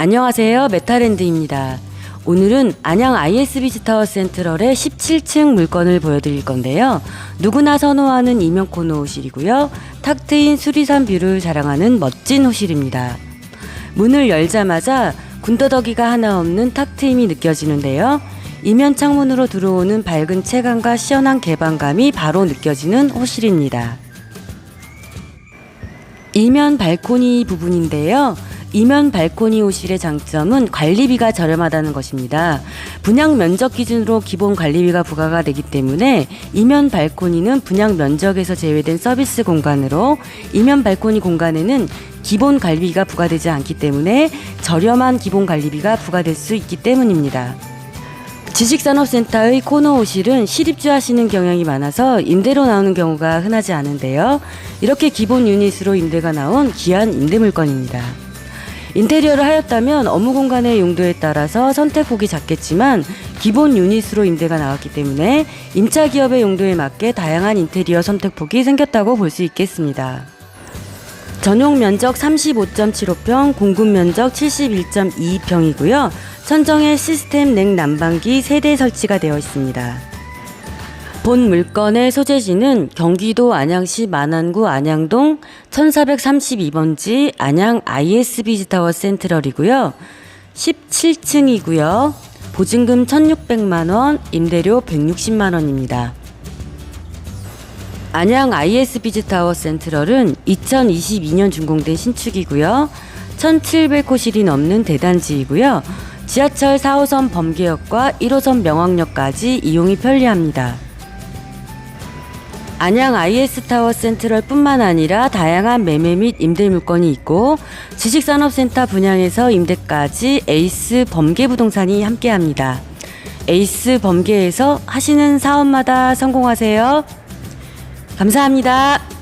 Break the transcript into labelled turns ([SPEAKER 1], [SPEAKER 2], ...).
[SPEAKER 1] 안녕하세요. 메타랜드입니다. 오늘은 안양 IS 비즈타워 센트럴의 17층 물건을 보여드릴 건데요. 누구나 선호하는 이면 코너 호실이고요. 탁 트인 수리산 뷰를 자랑하는 멋진 호실입니다. 문을 열자마자 군더더기가 하나 없는 탁 트임이 느껴지는데요. 이면 창문으로 들어오는 밝은 체감과 시원한 개방감이 바로 느껴지는 호실입니다. 이면 발코니 부분인데요. 이면 발코니 호실의 장점은 관리비가 저렴하다는 것입니다. 분양 면적 기준으로 기본 관리비가 부과가 되기 때문에 이면 발코니는 분양 면적에서 제외된 서비스 공간으로 이면 발코니 공간에는 기본 관리비가 부과되지 않기 때문에 저렴한 기본 관리비가 부과될 수 있기 때문입니다. 지식산업센터의 코너 호실은 실입주 하시는 경향이 많아서 임대로 나오는 경우가 흔하지 않은데요. 이렇게 기본 유닛으로 임대가 나온 귀한 임대 물건입니다. 인테리어를 하였다면 업무 공간의 용도에 따라서 선택폭이 작겠지만 기본 유닛으로 임대가 나왔기 때문에 임차 기업의 용도에 맞게 다양한 인테리어 선택폭이 생겼다고 볼 수 있겠습니다. 전용 면적 35.75평, 공급 면적 71.22평이고요. 천정에 시스템 냉 난방기 3대 설치가 되어 있습니다. 본 물건의 소재지는 경기도 안양시 만안구 안양동 1432번지 안양 IS 비즈타워 센트럴이고요. 17층이고요. 보증금 1,600만 원, 임대료 160만 원입니다. 안양 IS 비즈타워 센트럴은 2022년 준공된 신축이고요. 1,700호실이 넘는 대단지이고요. 지하철 4호선 범계역과 1호선 명왕역까지 이용이 편리합니다. 안양 IS 타워 센트럴 뿐만 아니라 다양한 매매 및 임대 물건이 있고 지식산업센터 분양에서 임대까지 에이스 범계 부동산이 함께합니다. 에이스 범계에서 하시는 사업마다 성공하세요. 감사합니다.